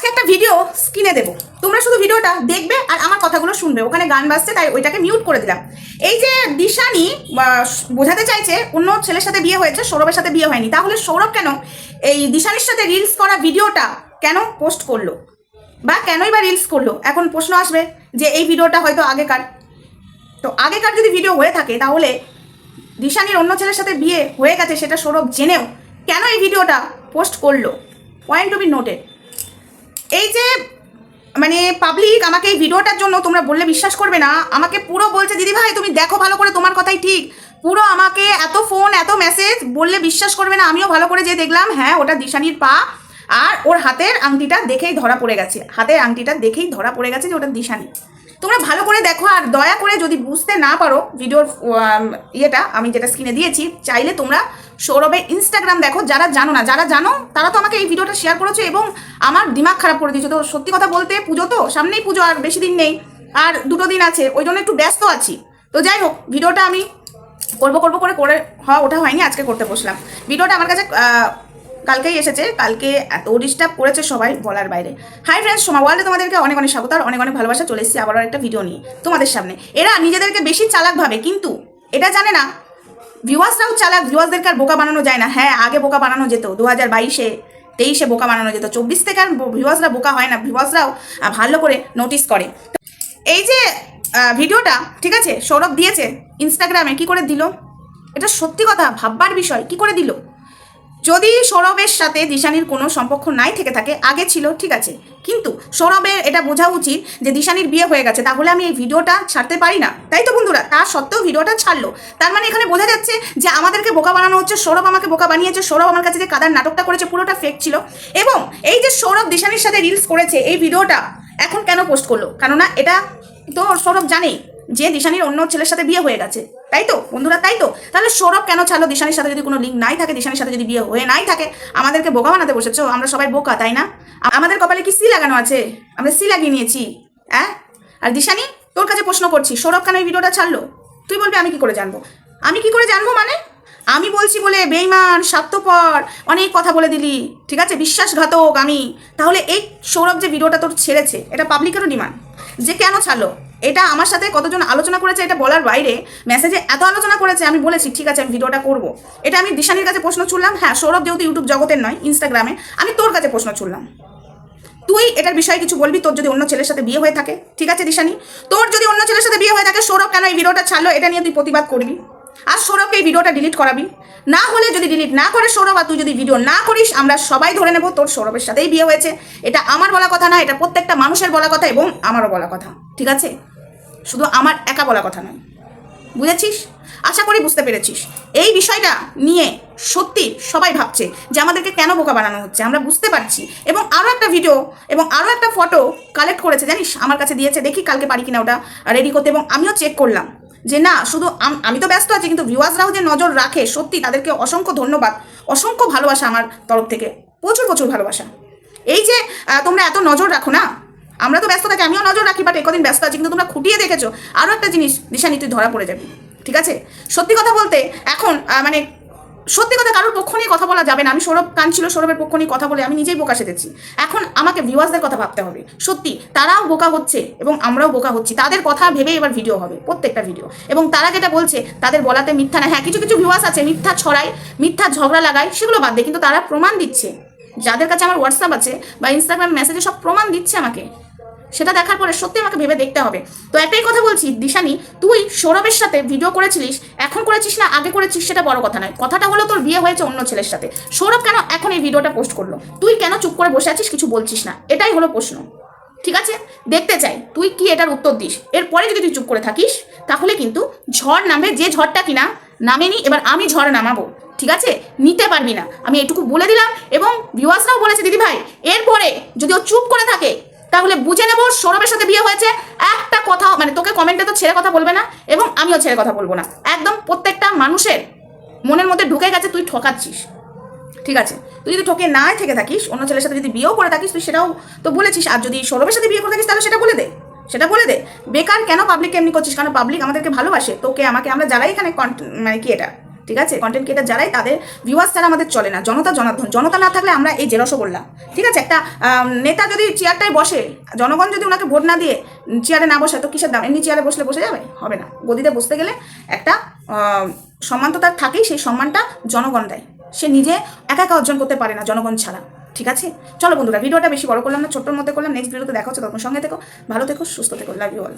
আজকে একটা ভিডিও স্ক্রিনে দেবো। তোমরা শুধু ভিডিওটা দেখবে আর আমার কথাগুলো শুনবে। ওখানে গান বাজছে, তাই ওইটাকে মিউট করে দিলাম। এই যে দিশানি বোঝাতে চাইছে, অন্য ছেলের সাথে বিয়ে হয়েছে, সৌরভের সাথে বিয়ে হয়নি। তাহলে সৌরভ কেন এই দিশানির সাথে রিলস করা ভিডিওটা কেন পোস্ট করল? বা কেনই বা রিলস করল? এখন প্রশ্ন আসবে যে এই ভিডিওটা হয়তো আগেকার। তো আগেকার যদি ভিডিও হয়ে থাকে, তাহলে দিশানির অন্য ছেলের সাথে বিয়ে হয়ে গেছে, সেটা সৌরভ জেনেও কেন এই ভিডিওটা পোস্ট করল? পয়েন্ট টু বি নোটেড এই যে মানে পাবলিক আমাকে এই ভিডিওটার জন্য তোমরা বললে বিশ্বাস করবে না, আমাকে পুরো বলছে, দিদি ভাই, তুমি দেখো ভালো করে তোমার কথাই ঠিক। পুরো আমাকে এত ফোন এত মেসেজ বললে বিশ্বাস করবে না, আমিও ভালো করে যে দেখলাম হ্যাঁ ওটা দিশানির পা, আর ওর হাতের আংটিটা দেখেই ধরা পড়ে গেছে, হাতের আংটিটা দেখেই ধরা পড়ে গেছে যে ওটা দিশানি। তোমরা ভালো করে দেখো, আর দয়া করে যদি বুঝতে না পারো, ভিডিওর ইয়েটা, আমি যেটা স্ক্রিনে দিয়েছি, চাইলে তোমরা সৌরভের ইনস্টাগ্রাম দেখো, যারা জানো না, যারা জানো, তারা তো আমাকে এই ভিডিওটা শেয়ার করেছ এবং আমার দিমাগ খারাপ করে দিয়েছ। তো সত্যি কথা বলতে পুজো তো, সামনেই পুজো, আর বেশি দিন নেই, আর দুটো দিন আছে, ওই জন্য একটু ব্যস্ত আছি। তো যাই হোক, ভিডিওটা আমি করব করব করে করে হওয়া ওটা হয়নি, আজকে করতে বসলাম। ভিডিওটা আমার কাছে কালকেই এসেছে, কালকে এত ডিস্টার্ব করেছে সবাই বলার বাইরে। হাই ফ্রেন্ডস সোমা ওয়ার্ল্ডে তোমাদেরকে অনেক অনেক স্বাগত, আর অনেক অনেক ভালোবাসা, চলে এসেছি আবারও একটা ভিডিও নিয়ে। তোমাদের সামনে। এরা নিজেদেরকে বেশি চালাক ভাবে, কিন্তু এটা জানে না ভিউয়ার্সরাও চালাক ভিউয়ার্সদেরকে আর বোকা বানানো যায় না। হ্যাঁ আগে বোকা বানানো যেত দু হাজার বাইশে তেইশে বোকা বানানো যেত, চব্বিশ থেকে আর ভিউয়ার্সরা বোকা হয় না ভিউয়ার্সরাও ভালো করে নোটিস করে। এই যে ভিডিওটা, ঠিক আছে, সৌরভ দিয়েছে ইনস্টাগ্রামে কি করে দিল? এটা সত্যি কথা, ভাববার বিষয়, কি করে দিল? যদি সৌরভের সাথে দিশানির কোনো সম্পর্ক নাই থেকে থাকে, আগে ছিল, ঠিক আছে। কিন্তু সৌরভের এটা বোঝা উচিত যে দিশানির বিয়ে হয়ে গেছে, তাহলে আমি এই ভিডিওটা ছাড়তে পারি না। তাই তো বন্ধুরা তার সত্ত্বেও ভিডিওটা ছাড়লো। তার মানে এখানে বোঝা যাচ্ছে যে আমাদেরকে বোকা বানানো হচ্ছে, সৌরভ আমাকে বোকা বানিয়েছে, সৌরভ আমার কাছে যে কাদার নাটকটা করেছে, পুরোটা ফেক ছিল। এবং এই যে সৌরভ দিশানির সাথে রিলস করেছে, এই ভিডিওটা এখন কেন পোস্ট করল? কেননা এটা তো সৌরভ জানে যে দিশানির অন্য ছেলের সাথে বিয়ে হয়ে গেছে। তাই তো? বন্ধুরা, তাই তো? তাহলে সৌরভ কেন ছাড়লো? দিশানির সাথে যদি কোনো লিঙ্ক নাই থাকে, দিশানির সাথে যদি বিয়ে হয়ে নাই থাকে, আমাদেরকে বোকা বানাতে বসেছো? আমরা সবাই বোকা, তাই না? আমাদের কপালে কি সি লাগানো আছে? আমরা সি লাগিয়ে নিয়েছি হ্যাঁ আর দিশানি, তোর কাছে প্রশ্ন করছি, সৌরভ কেন এই ভিডিওটা ছাড়লো? তুই বলবি, আমি কি করে জানব? আমি কি করে জানব মানে? আমি বলছি বলে, বেইমান, স্বার্থপর, অনেক কথা বলে দিলি, ঠিক আছে? বিশ্বাসঘাতক আমি। তাহলে এই সৌরভ যে ভিডিওটা তোর ছেড়েছে, এটা পাবলিকেরও ডিমান্ড যে কেন ছাড়লো? এটা আমার সাথে কতজন আলোচনা করেছে এটা বলার বাইরে মেসেজে এত আলোচনা করেছে, আমি বলেছি, ঠিক আছে, আমি ভিডিওটা করব। এটা আমি দিশানির কাছে প্রশ্ন ছুড়লাম। হ্যাঁ সৌরভ যেহেতু ইউটিউব জগতের নয় ইনস্টাগ্রামে আমি তোর কাছে প্রশ্ন ছুড়লাম। তুই এটার বিষয়ে কিছু বলবি? তোর যদি অন্য ছেলের সাথে বিয়ে হয়ে থাকে, ঠিক আছে দিশানি? তোর যদি অন্য ছেলের সাথে বিয়ে হয়ে থাকে, সৌরভ কেন এই ভিডিওটা ছাড়লো? এটা নিয়ে তুই প্রতিবাদ করবি। আর সৌরভকে এই ভিডিওটা ডিলিট করাবি। না হলে যদি ডিলিট না করে সৌরভ আর তুই যদি ভিডিও না করিস, আমরা সবাই ধরে নেব তোর সৌরভের সাথেই বিয়ে হয়েছে। এটা আমার বলা কথা না, এটা প্রত্যেকটা মানুষের বলা কথা এবং আমারও বলা কথা, ঠিক আছে? শুধু আমার একা বলা কথা নয়। বুঝেছিস? আশা করি বুঝতে পেরেছিস। এই বিষয়টা নিয়ে সত্যি সবাই ভাবছে যে আমাদেরকে কেন বোকা বানানো হচ্ছে, আমরা বুঝতে পারছি। এবং আরও একটা ভিডিও এবং আরও একটা ফটো কালেক্ট করেছে, জানিস? আমার কাছে দিয়েছে, দেখি কালকে পারি কিনা ওটা রেডি করতে। এবং আমিও চেক করলাম যে না, শুধু আম- তো ব্যস্ত আছি, কিন্তু ভিউয়ার্সরাও যে নজর রাখে, সত্যি তাদেরকে অসংখ্য ধন্যবাদ, অসংখ্য ভালোবাসা আমার তরফ থেকে, প্রচুর প্রচুর ভালোবাসা। এই যে তোমরা এত নজর রাখো না আমরা তো ব্যস্ত থাকি, আমিও নজর রাখি বাট একদিন ব্যস্ত আছি, কিন্তু তোমরা খুঁটিয়ে দেখেছ। আরও একটা জিনিস দিশানি তুই ধরা পড়ে যাবি, ঠিক আছে? সত্যি কথা বলতে, এখন মানে সত্যি কথা কারোর পক্ষ নিয়ে কথা বলা যাবে না। আমি সৌরভ কাঁদছিল সৌরভের পক্ষ নিয়ে কথা বলে আমি নিজেই বোকা সেজেছি। এখন আমাকে ভিউয়ার্সদের কথা ভাবতে হবে। সত্যি, তারাও বোকা হচ্ছে এবং আমরাও বোকা হচ্ছি। তাদের কথা ভেবেই এবার ভিডিও হবে, প্রত্যেকটা ভিডিও এবং তারা যেটা বলছে, তাদের বলাতে মিথ্যা না। হ্যাঁ কিছু কিছু ভিউয়ার্স আছে, মিথ্যা ছড়ায়, মিথ্যা ঝগড়া লাগায়, সেগুলো বাদ দেয় কিন্তু তারা প্রমাণ দিচ্ছে। যাদের কাছে আমার হোয়াটসঅ্যাপ আছে বা ইনস্টাগ্রাম মেসেজে সব প্রমাণ দিচ্ছে আমাকে। সেটা দেখার পরে সত্যি আমাকে ভেবে দেখতে হবে। তো একটাই কথা বলছি, দিশানি, তুই সৌরভের সাথে ভিডিও করেছিলিস, এখন করেছিস না, আগে করেছিস সেটা বড় কথা নয়। কথাটা হলো তোর বিয়ে হয়েছে অন্য ছেলের সাথে। সৌরভ কেন এখন এই ভিডিওটা পোস্ট করল? তুই কেন চুপ করে বসে আছিস, কিছু বলছিস না? এটাই হলো প্রশ্ন। ঠিক আছে? দেখতে চাই, তুই কি এটার উত্তর দিস? এরপরে যদি তুই চুপ করে থাকিস, তাহলে কিন্তু ঝড় নামবে যে ঝড়টা কিনা নামেনি এবার আমি ঝড় নামাবো। ঠিক আছে? নিতে পারবি না। আমি এটুকু বলে দিলাম, এবং ভিউয়ার্সরাও বলেছে দিদি ভাই এরপরে যদি ও চুপ করে থাকে তাহলে বুঝে নেব সৌরভের সাথে বিয়ে হয়েছে। একটা কথা মানে তোকে কমেন্টে তো ছেড়ে কথা বলবে না, এবং আমিও ছেড়ে কথা বলব না। একদম প্রত্যেকটা মানুষের মনের মধ্যে ঢুকে গেছে, তুই ঠকাচ্ছিস। ঠিক আছে? তুই যদি ঠকে না থেকে থাকিস, অন্য ছেলের সাথে যদি বিয়েও করে থাকিস, তুই সেটাও তো বলেছিস। আর যদি সৌরভের সাথে বিয়ে করে থাকিস, তাহলে সেটা বলে দে। সেটা বলে দে। বেকার কেন পাবলিক এমনি করছিস? কারণ পাবলিক আমাদেরকে ভালোবাসে। তোকে, আমাকে আমরা যারাই এখানে মানে কি এটা? ঠিক আছে? কন্টেন্ট ক্রিয়েটার যারাই, তাদের ভিউয়ার্স ছাড়া আমাদের চলে না। জনতা জনার্দন। জনতা না থাকলে আমরা এই যে বললাম। ঠিক আছে? একটা নেতা যদি চেয়ারটায় বসে, জনগণ যদি ওনাকে ভোট না দিয়ে চেয়ারে না বসে, তো কিসের দাম? এমনি চেয়ারে বসলে বসে যাবে? হবে না। গদিতে বসতে গেলে একটা সম্মান তো তার থাকেই, সেই সম্মানটা জনগণ দেয়। সে নিজে একা একা অর্জন করতে পারে না জনগণ ছাড়া। ঠিক আছে? চলো বন্ধুরা, ভিডিওটা বেশি বড় করলাম না, ছোট্টোর মধ্যে করলাম। নেক্সট ভিডিওতে দেখা হচ্ছে তখন সঙ্গে থেকো, ভালো থেকো, সুস্থ থেকো। Love you all